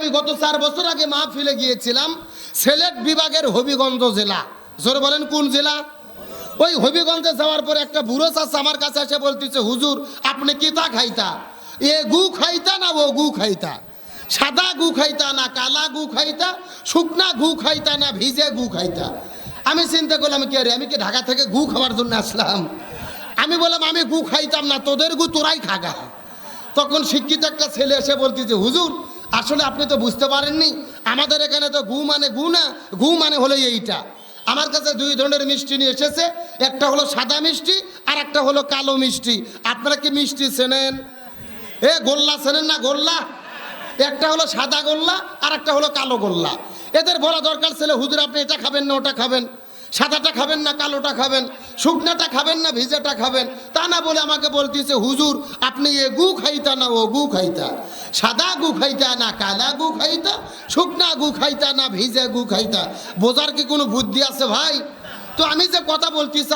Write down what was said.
আমি গত চার বছর আগে মা মাহফিলে গিয়েছিলাম, সিলেট বিভাগের হবিগঞ্জ জেলা। জোরে বলেন, কোন জেলা? ওই হবিগঞ্জে যাওয়ার পরে একটা বুড়ো চাষ আমার কাছে এসে বলতেছে, হুজুর, আপনি কি তা খাইতা? এ গু খাইতা না ও গু খাইতা? সাদা গু খাইতা না কালা গু খাইতা? শুকনা গু খাইতা না ভিজে গু খাইতা? আমি চিন্তা করলাম, কি আরে আমি কি ঢাকা থেকে গু খাওয়ার জন্য আসলাম? আমি বললাম, আমি গু খাইতাম না, তোদের গু তোরাই খাগা। তখন শিক্ষিত একটা ছেলে এসে বলতেছে, হুজুর আসলে আপনি তো বুঝতে পারেননি, আমাদের এখানে তো গু মানে গু না, গু মানে হলো এইটা। আমার কাছে দুই ধরনের মিষ্টি নিয়ে এসেছে, একটা হলো সাদা মিষ্টি আর একটা হলো কালো মিষ্টি। আপনারা কি মিষ্টি চেনেন? এ, গোল্লা চেনেন না গোল্লা? একটা হলো সাদা গোল্লা আর একটা হলো কালো গোল্লা। এদের বলা দরকার ছিল, হুজুর আপনি এটা খাবেন না, ওটা খাবেন। সাদাটা খাবেন না, কালোটা খাবেন, শুকনাটা খাবেন না, ভিজাটা খাবেন। তা না বলে আমাকে বলতেছে, হুজুর, আপনি এ গু খাইতা না, ও গু খাইতা। সাদা গু খাইতা না, কালা গু খাইতা, শুকনা গু খাইতা না, ভিজা গু খাইতা? বোঝার কি কোনো বুদ্ধি আছে ভাই? তো আমি যে কথা বলতেছি